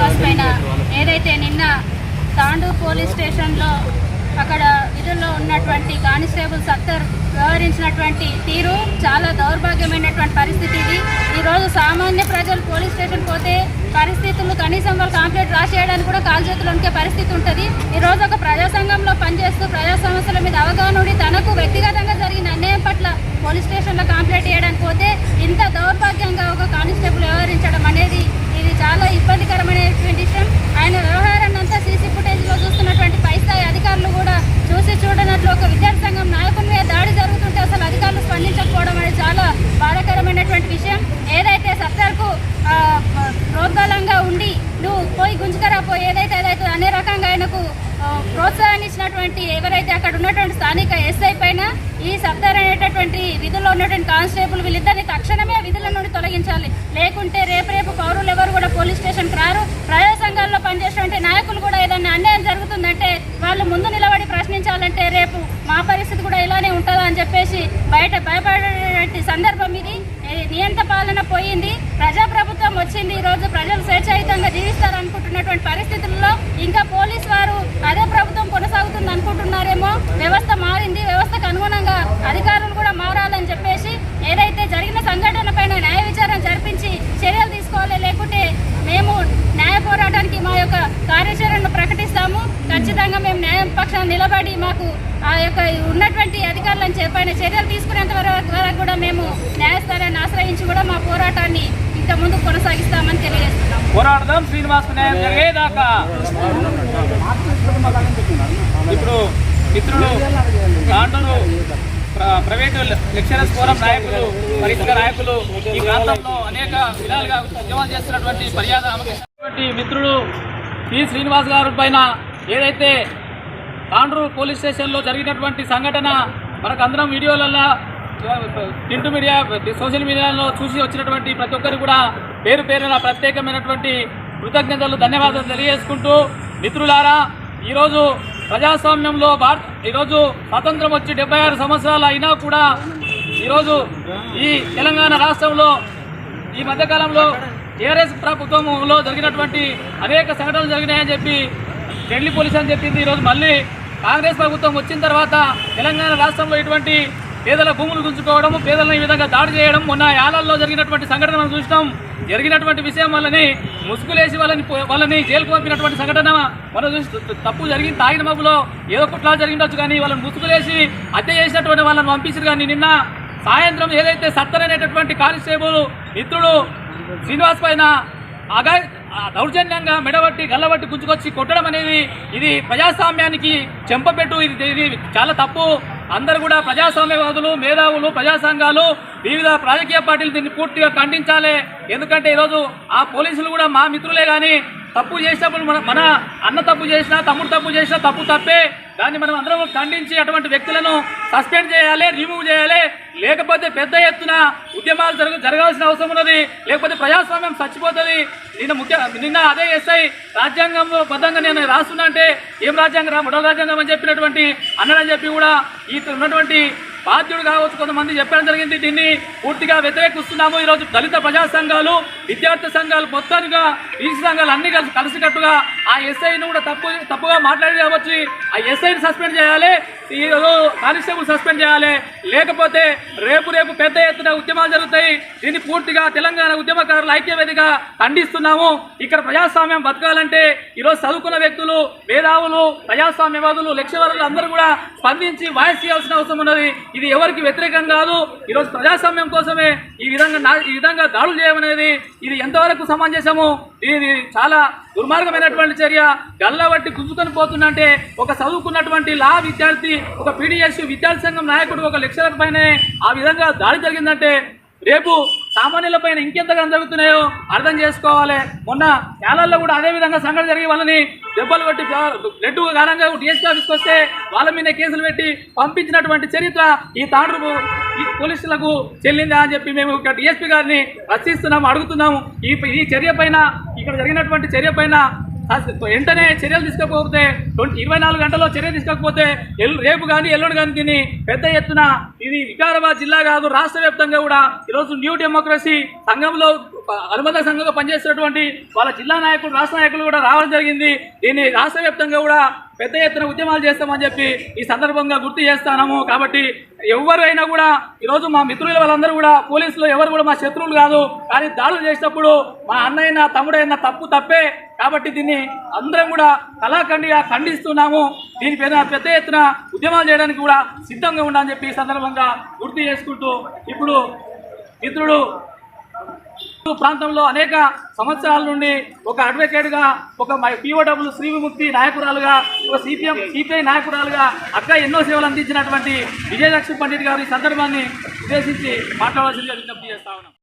శ్రీనివాస్ పైన ఏదైతే నిన్న తాండూర్ పోలీస్ స్టేషన్లో అక్కడ విధుల్లో ఉన్నటువంటి కానిస్టేబుల్ సత్తర్ వ్యవహరించినటువంటి తీరు చాలా దౌర్భాగ్యమైనటువంటి పరిస్థితి ఇది. ఈరోజు సామాన్య ప్రజలు పోలీస్ స్టేషన్ పోతే పరిస్థితులు కనీసం వాళ్ళు కాంప్లైంట్ రాసేయడానికి కూడా కాల్ చేతులు పరిస్థితి ఉంటుంది. ఈరోజు ఒక ప్రజాసంఘంలో పనిచేస్తూ ప్రజా సమస్యల మీద అవగాహన ఉండి తనకు వ్యక్తిగతంగా జరిగిన అన్యాయం పట్ల పోలీస్ స్టేషన్లో కాంప్లైంట్ చేయడానికి పోతే ఇంత దౌర్భాగ్యంగా ఒక కానిస్టేబుల్ వ్యవహరించడం అనేది ఇది చాలా ఇబ్బందికరమైనటువంటి విషయం. ఆయన వ్యవహారాన్ని అంతా సీసీ ఫుటేజ్లో చూస్తున్నటువంటి పై స్థాయి అధికారులు కూడా చూసి చూడనట్లు ఒక విద్యార్థి సంఘం నాయకుల మీద దాడి జరుగుతుంటే అసలు అధికారులు స్పందించకపోవడం అనేది చాలా బాధాకరమైనటువంటి విషయం. ఏదైతే సత్తార్కు ఆ, ప్రోద్బలంగా ఉండి నువ్వు పోయి గుంజుకరా పోయి ఏదైతే ఏదైతే అనే రకంగా ఆయనకు ప్రోత్సాహాన్ని ఉన్నటువంటి ఎవరైతే అక్కడ ఉన్నటువంటి స్థానిక ఎస్ఐ పైన ఈ సబ్దార్ అనేటటువంటి విధుల్లో ఉన్నటువంటి కానిస్టేబుల్ వీళ్ళిద్దరిని తక్షణమే విధుల నుండి తొలగించాలి. లేకుంటే రేపు రేపు పౌరులు ఎవరు కూడా పోలీస్ స్టేషన్కి రారు. ప్రజా సంఘాల్లో పనిచేసేటువంటి నాయకులు కూడా ఏదైనా అన్యాయం జరుగుతుందంటే వాళ్ళు ముందు నిలబడి ప్రశ్నించాలంటే రేపు మా పరిస్థితి కూడా ఇలానే ఉంటుందా అని చెప్పేసి బయట భయపడేటువంటి సందర్భం ఇది. నియంత పాలన పోయింది. ప్రజాప్రభుత్వం వచ్చింది. ఈరోజు ప్రజలు స్వేచ్ఛాయుతంగా జీవిస్తారనుకుంటున్నటువంటి పరిస్థితి ఇంకా పోలీస్ వారు అదే ప్రభుత్వం కొనసాగుతుంది అనుకుంటున్నారేమో వ్యవస్థ మారింది వ్యవస్థకు అనుగుణంగా అధికారులు కూడా మారాలని చెప్పేసి ఏదైతే జరిగిన సంఘటన పైన న్యాయ విచారణ జరిపించి చర్యలు తీసుకోవాలి లేకుంటే మేము న్యాయ పోరాటానికి మా యొక్క కార్యాచరణను ప్రకటిస్తాము ఖచ్చితంగా మేము న్యాయం పక్షాన్ని నిలబడి మాకు ఆ యొక్క ఉన్నటువంటి అధికారులను చెప్పిన చర్యలు తీసుకునేంత వరకు వరకు కూడా మేము న్యాయస్థానాన్ని ఆశ్రయించి కూడా మా పోరాటాన్ని ఇంకా ముందు కొనసాగిస్తామని తెలియజేస్తున్నాం. పోరాడదాం శ్రీనివాస్ జరిగేదాకా. ఇప్పుడు మిత్రులు దాంట్లో ప్రైవేటు లెక్చరర్స్ ఫోరం నాయకులు పరిసర నాయకులు ఈ ప్రాంతంలో అనేక విధాలుగా ఉద్యమాలు చేస్తున్నటువంటి మర్యాద మిత్రుడు మిత్రులు పి శ్రీనివాస్ గారి పైన ఏదైతే తాండ్రు పోలీస్ స్టేషన్లో జరిగినటువంటి సంఘటన మనకు అందరం వీడియోలలో ప్రింట్ మీడియా సోషల్ మీడియాలో చూసి వచ్చినటువంటి ప్రతి ఒక్కరు కూడా పేరు పేరున ప్రత్యేకమైనటువంటి కృతజ్ఞతలు ధన్యవాదాలు తెలియజేసుకుంటూ మిత్రులారా ఈరోజు ప్రజాస్వామ్యంలో భారత్ ఈరోజు స్వాతంత్రం వచ్చి డెబ్బై ఆరు సంవత్సరాలు అయినా కూడా ఈరోజు ఈ తెలంగాణ రాష్ట్రంలో ఈ మధ్యకాలంలో టీఆర్ఎస్ ప్రభుత్వంలో జరిగినటువంటి అనేక సంఘటనలు జరిగినాయని చెప్పి ఢిల్లీ పోలీస్ అని చెప్పింది ఈరోజు మళ్ళీ కాంగ్రెస్ ప్రభుత్వం వచ్చిన తర్వాత తెలంగాణ రాష్ట్రంలో ఇటువంటి పేదల భూములు గుంజుకోవడం పేదలను ఈ విధంగా దాడి చేయడం మొన్న యాలల్లో జరిగినటువంటి సంఘటన మనం చూసినాం. జరిగినటువంటి విషయం వల్లని ముసుగులేసి వాళ్ళని పో- వాళ్ళని జైలుకు పంపినటువంటి సంఘటన మనం చూసి తప్పు జరిగింది. తాగిన మబ్బులో ఏదో కుట్లా జరిగిండొచ్చు కానీ వాళ్ళని ముసుగులేసి హత్య చేసినటువంటి వాళ్ళని పంపించారు కానీ నిన్న సాయంత్రం ఏదైతే సత్తర్ అనేటటువంటి కానిస్టేబుల్ మిత్రుడు శ్రీనివాస్ పైన అగా దౌర్జన్యంగా మెడబట్టి గల్లబట్టి గుంజుకొచ్చి కొట్టడం అనేది ఇది ప్రజాస్వామ్యానికి చెంపపెట్టు. ఇది ఇది చాలా తప్పు. అందరూ కూడా ప్రజాస్వామ్యవాదులు మేధావులు ప్రజాసంఘాలు వివిధ రాజకీయ పార్టీలు దీన్ని పూర్తిగా ఖండించాలి. ఎందుకంటే ఈరోజు ఆ పోలీసులు కూడా మా మిత్రులే కానీ తప్పు చేసినప్పుడు మన మన అన్న తప్పు చేసినా తమ్ముడు తప్పు చేసినా తప్పు తప్పే. దాన్ని మనం అందరం ఖండించి అటువంటి వ్యక్తులను సస్పెండ్ చేయాలి రిమూవ్ చేయాలి. లేకపోతే పెద్ద ఎత్తున ఉద్యమాలు జరగ జరగాల్సిన అవసరం ఉన్నది. లేకపోతే ప్రజాస్వామ్యం చచ్చిపోతుంది. నిన్న ముఖ్య నిన్న అదే ఎస్ఐ రాజ్యాంగంలో బద్దంగా నేను రాస్తున్నా అంటే ఏం రాజ్యాంగం రా? మొదటి రాజ్యాంగం అని చెప్పినటువంటి అన్నడని చెప్పి కూడా ఈ ఉన్నటువంటి బాధ్యుడు కావచ్చు కొంతమంది చెప్పడం జరిగింది. దీన్ని పూర్తిగా వ్యతిరేకిస్తున్నాము. ఈరోజు దళిత ప్రజా సంఘాలు విద్యార్థి సంఘాలు మొత్తానికి ఈ సంఘాలు అన్ని కలిసి కలిసికట్టుగా ఆ ఎస్ఐని కూడా తప్పు తప్పుగా మాట్లాడి కావచ్చు ఆ ఎస్ఐని సస్పెండ్ చేయాలి. ఈరోజు కానిస్టేబుల్ సస్పెండ్ చేయాలి. లేకపోతే రేపు రేపు పెద్ద ఎత్తున ఉద్యమాలు జరుగుతాయి. దీన్ని పూర్తిగా తెలంగాణ ఉద్యమకారుల ఐక్యవేదిగా ఖండిస్తున్నాము. ఇక్కడ ప్రజాస్వామ్యం బతకాలంటే ఈరోజు చదువుకున్న వ్యక్తులు మేధావులు ప్రజాస్వామ్యవాదులు లక్ష్యవాదులు అందరూ కూడా స్పందించి వాయిస్ చేయాల్సిన అవసరం ఉన్నది. ఇది ఎవరికి వ్యతిరేకం కాదు. ఈరోజు ప్రజాస్వామ్యం కోసమే ఈ విధంగా నా- ఈ విధంగా దాడులు చేయమనేది ఇది ఎంతవరకు సమంజసము? ఇది చాలా దుర్మార్గమైనటువంటి చర్య. గల్లబట్టి గుంజుకొని పోతుందంటే ఒక చదువుకున్నటువంటి లా విద్యార్థి ఒక పీడిఎస్ విద్యార్థి సంఘం నాయకుడు ఒక లెక్చరర్ పైనే ఆ విధంగా దాడి జరిగిందంటే రేపు సామాన్యుల పైన ఇంకెంతగా జరుగుతున్నాయో అర్థం చేసుకోవాలి. మొన్న యాలల్లో కూడా అదే విధంగా సంఘటన జరిగి వాళ్ళని దెబ్బలు కొట్టి బ్లడ్ కారణంగా డిఎస్పీ ఆఫీస్కి వస్తే వాళ్ళ మీద కేసులు పెట్టి పంపించినటువంటి చరిత్ర ఈ తాండ్రుపు ఈ పోలీసులకు చెల్లిందా అని చెప్పి మేము ఇక్కడ డిఎస్పీ గారిని రచిస్తున్నాము అడుగుతున్నాము. ఈ ఈ చర్య పైన ఇక్కడ జరిగినటువంటి చర్య పైన వెంటనే చర్యలు తీసుకోకపోతే ట్వంటీ ఇరవై నాలుగు గంటల్లో చర్య తీసుకోకపోతే రేపు కానీ ఎల్లుండి కానీ తిని పెద్ద ఎత్తున ఇది వికారాబాద్ జిల్లా కాదు రాష్ట్ర వ్యాప్తంగా కూడా ఈరోజు న్యూ డెమోక్రసీ సంఘంలో అనుబంధ సంఘంగా పనిచేస్తున్నటువంటి వాళ్ళ జిల్లా నాయకులు రాష్ట్ర నాయకులు కూడా రావడం జరిగింది. దీన్ని రాష్ట్ర వ్యాప్తంగా కూడా పెద్ద ఎత్తున ఉద్యమాలు చేస్తామని చెప్పి ఈ సందర్భంగా గుర్తు చేస్తాము. కాబట్టి ఎవరైనా కూడా ఈరోజు మా మిత్రుల వాళ్ళందరూ కూడా పోలీసులు ఎవరు కూడా మా శత్రువులు కాదు. కానీ దాడులు చేసినప్పుడు మా అన్నయ్య తమ్ముడైన తప్పు తప్పే కాబట్టి దీన్ని అందరం కూడా కళాఖండిగా ఖండిస్తున్నాము. దీని పెద్ద ఎత్తున ఉద్యమాలు చేయడానికి కూడా సిద్ధంగా ఉండాలని చెప్పి ఈ సందర్భంగా గుర్తు చేసుకుంటూ ఇప్పుడు మిత్రుడు ప్రాంతంలో అనేక సంవత్సరాల నుండి ఒక అడ్వకేట్గా ఒక పిఓడబ్ల్యూ శ్రీ విముక్తి నాయకురాలుగా ఒక సిపిఎం సిపిఐ నాయకురాలుగా అక్క ఎన్నో సేవలు అందించినటువంటి విజయలక్ష్మి పండిట్ గారు ఈ సందర్భాన్ని ఉద్దేశించి మాట్లాడాల్సిందిగా విజ్ఞప్తి చేస్తా ఉన్నాం.